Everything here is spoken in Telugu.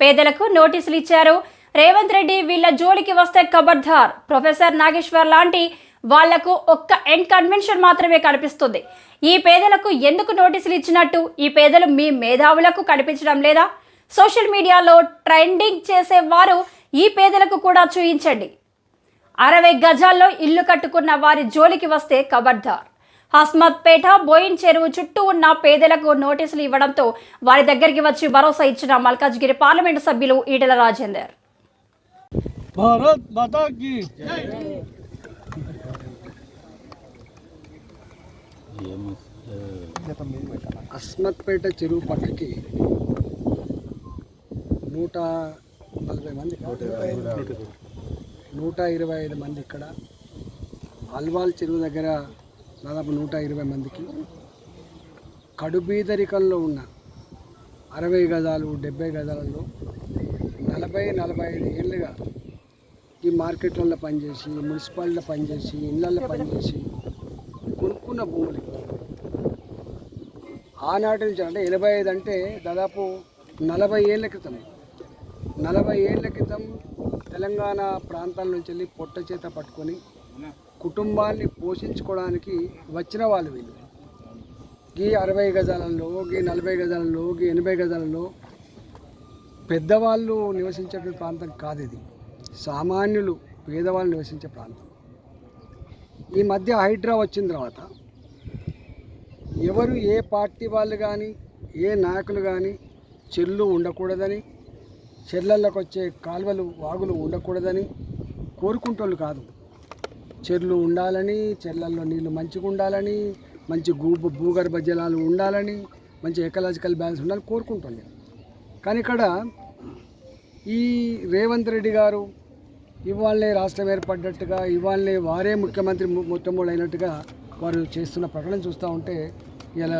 పేదలకు నోటీసులు ఇచ్చారు రేవంత్ రెడ్డి వీళ్ళ జోలికి వస్తే ఖబర్దార్ ప్రొఫెసర్ నాగేశ్వర్ లాంటి వాళ్ళకు ఒక్క ఎండ్ కన్వెన్షన్ మాత్రమే కనిపిస్తుంది. ఈ పేదలకు ఎందుకు నోటీసులు ఇచ్చినట్టు ఈ పేదలు మీ మేధావులకు కనిపించడం లేదా? సోషల్ మీడియాలో ట్రెండింగ్ చేసేవారు ఈ పేదలకు కూడా చూయించండి. అరవై గజాల్లో ఇల్లు కట్టుకున్న వారి జోలికి వస్తే ఖబర్దార్ హస్మత్పేట బోయిన్ చెరువు చుట్టూ ఉన్న పేదలకు నోటీసులు ఇవ్వడంతో వారి దగ్గరికి వచ్చి భరోసా ఇచ్చిన మల్కాజ్గిరి పార్లమెంటు సభ్యులు ఈటెల రాజేందర్. భారత్ అస్మత్పేట చెరువు పక్కకి నూట నలభై మంది నూట ఇరవై ఐదు మంది ఇక్కడ. అల్వాల్ చెరువు దగ్గర దాదాపు నూట ఇరవై మందికి. కడుబీదరికంలో ఉన్న అరవై గజాలు డెబ్బై గజాలలో నలభై నలభై ఐదు ఏళ్ళుగా ఈ మార్కెట్లలో పనిచేసి మున్సిపాలిటీలో పనిచేసి ఇళ్ళల్లో పనిచేసి కొనుక్కున్న భూములు ఆనాటి నుంచి అంటే ఎనభై ఐదు అంటే దాదాపు నలభై ఏళ్ళ క్రితం. నలభై ఏళ్ళ క్రితం తెలంగాణ ప్రాంతాల నుంచి వెళ్ళి పొట్ట చేత పట్టుకొని కుటుంబాన్ని పోషించుకోవడానికి వచ్చిన వాళ్ళు వీళ్ళు. గీ అరవై గజాలలో గీ నలభై గజాలలో ఈ ఎనభై గజాలలో పెద్దవాళ్ళు నివసించే ప్రాంతం కాదు ఇది. సామాన్యులు పేదవాళ్ళు నివసించే ప్రాంతం. ఈ మధ్య హైడ్రా వచ్చిన తర్వాత ఎవరు ఏ పార్టీ వాళ్ళు కానీ ఏ నాయకులు కానీ చెర్లు ఉండకూడదని చెల్లెళ్ళకు వచ్చే కాలువలు వాగులు ఉండకూడదని కోరుకుంటోళ్ళు కాదు. చెర్లు ఉండాలని చెర్లల్లో నీళ్ళు మంచిగా ఉండాలని మంచి భూ భూగర్భ జలాలు ఉండాలని మంచి ఎకలాజికల్ బ్యాలెన్స్ ఉండాలని కోరుకుంటుంది కానీ ఇక్కడ ఈ రేవంత్ రెడ్డి గారు ఇవాళనే రాష్ట్రం ఏర్పడ్డట్టుగా ఇవాళనే వారే ముఖ్యమంత్రి మొట్టమొదటి అయినట్టుగా వారు చేస్తున్న ప్రకటన చూస్తూ ఉంటే ఇలా